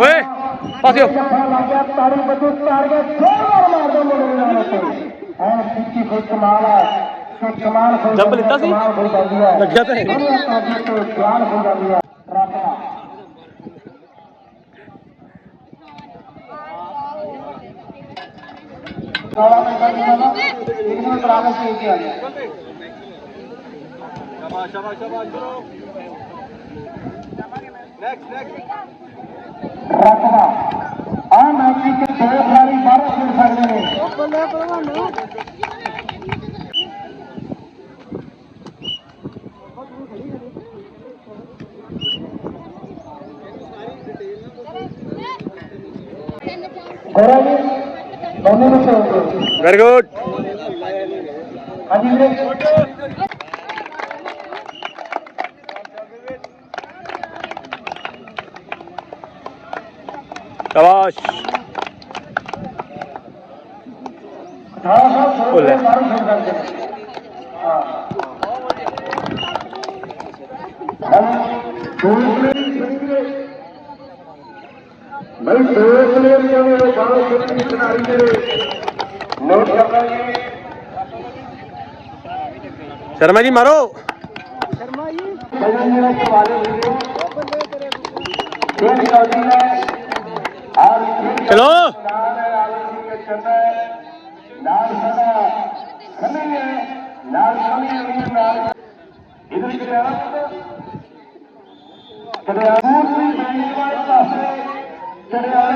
ओए पास आओ तारी बंदूक टारगेट जोरदार मार दो मुंडे ने और सिक्की को कमाल है तो कमाल को जब लेता सी? लग जाता है। तो प्यार हो जाता है। काला में का निकाला इनको बराबर से किया गया। शाबाश शाबाश शाबाश रकबा आम आदमी के दो खिलाड़ी बारह फीट फ़ायदे में वेरी गुड ਸ਼ਾਬਾਸ਼ ਉਹ ਲੈ ਮੈਂ ਦੇਖ ਲਿਆ ਜਿਵੇਂ ਉਹ ਬਾਹਰ ਸੁਣੀ ਦੀ ਕਿਨਾਰੀ ਤੇ ਮੋਟ ਕਰਨਾ ਜੀ ਸ਼ਰਮਾ ਜੀ ਮਾਰੋ ਸ਼ਰਮਾ ਜੀ ਸਵਾਲ ਹੋ ਗਏ ਇਹ ਕੌਡੀ ਹੈ ਚਲੋ। ਨਾਲ ਸਦਾ ਖੰਨੀ ਨਾਲ ਖੰਨੀ ਨਾਲ ਇਧਰ ਕਿਹੜੇ ਆ ਕਦੇ ਆਪ ਵੀ ਬੈਂਕ ਵਾਲੇ ਪਾਸੇ ਕਦੇ ਆ